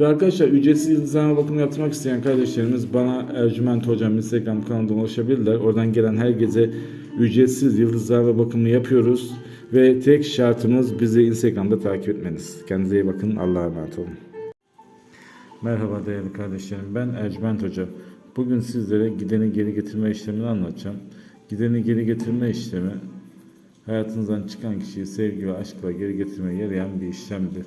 Ve arkadaşlar ücretsiz yıldızlama bakımı yaptırmak isteyen kardeşlerimiz bana Ercüment Hocam Instagram kanalından ulaşabilirler. Oradan gelen herkese ücretsiz yıldızlama bakımı yapıyoruz. Ve tek şartımız bizi Instagram'da takip etmeniz. Kendinize iyi bakın. Allah'a emanet olun. Merhaba değerli kardeşlerim. Ben Ercüment Hoca. Bugün sizlere gideni geri getirme işlemini anlatacağım. Gideni geri getirme işlemi hayatınızdan çıkan kişiyi sevgi ve aşkla geri getirmeye yarayan bir işlemdir.